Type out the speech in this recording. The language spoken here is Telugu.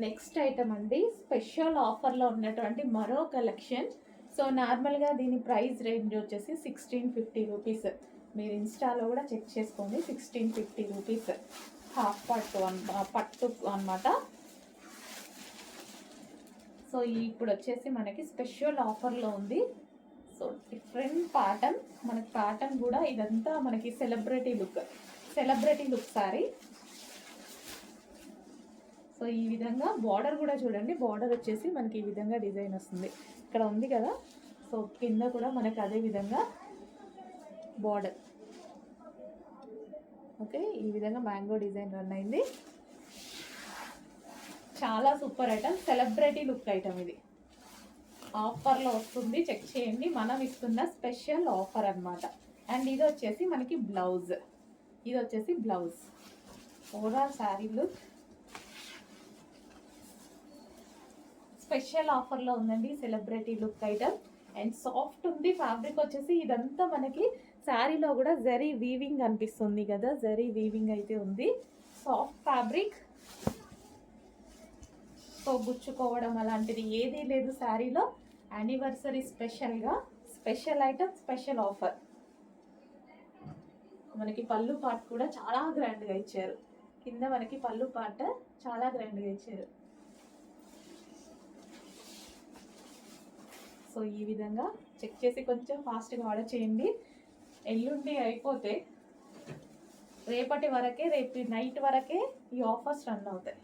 నెక్స్ట్ ఐటమ్ అండి స్పెషల్ ఆఫర్లో ఉన్నటువంటి మరో కలెక్షన్ సో నార్మల్గా దీని ప్రైస్ రేంజ్ వచ్చేసి సిక్స్టీన్ ఫిఫ్టీ రూపీస్ మీరు ఇన్స్టాలో కూడా చెక్ చేసుకోండి సిక్స్టీన్ ఫిఫ్టీ రూపీస్ హాఫ్ పట్టు అన్ పట్టు అన్నమాట. సో ఇప్పుడు వచ్చేసి మనకి స్పెషల్ ఆఫర్లో ఉంది. సో డిఫరెంట్ ప్యాటర్న్ మనకి ప్యాటర్న్ కూడా ఇదంతా మనకి celebrity look celebrity look sari so ఈ విధంగా బార్డర్ కూడా చూడండి. బార్డర్ వచ్చేసి మనకి ఈ విధంగా డిజైన్ వస్తుంది. ఇక్కడ ఉంది కదా? సో కింద కూడా మనకి అదే విధంగా బార్డర్ ఓకే ఈ విధంగా మ్యాంగో డిజైన్ రన్ అయింది. చాలా super item celebrity look item ఇది. ఆఫర్లో వస్తుంది. చెక్ చేయండి. మనం ఇస్తున్న స్పెషల్ ఆఫర్ అన్నమాట. అండ్ ఇది వచ్చేసి మనకి బ్లౌజ్ ఇది వచ్చేసి blouse overall sari look special ఆఫర్లో ఉందండి celebrity look item. And soft ఉంది ఫ్యాబ్రిక్ వచ్చేసి ఇదంతా మనకి శారీలో కూడా జరీ వీవింగ్ అనిపిస్తుంది కదా జరీ వీవింగ్ అయితే ఉంది. Soft fabric. సో గుచ్చుకోవడం అలాంటిది ఏదీ లేదు శారీలో. యానివర్సరీ స్పెషల్గా స్పెషల్ ఐటమ్ స్పెషల్ ఆఫర్ మనకి పళ్ళు పాట్ కూడా చాలా గ్రాండ్గా ఇచ్చారు. కింద మనకి పళ్ళు పాట చాలా గ్రాండ్గా ఇచ్చారు. సో ఈ విధంగా చెక్ చేసి కొంచెం ఫాస్ట్గా ఆర్డర్ చేయండి. ఎల్లుండి అయిపోతే రేపటి వరకే రేపు నైట్ వరకే ఈ ఆఫర్స్ రన్ అవుతాయి.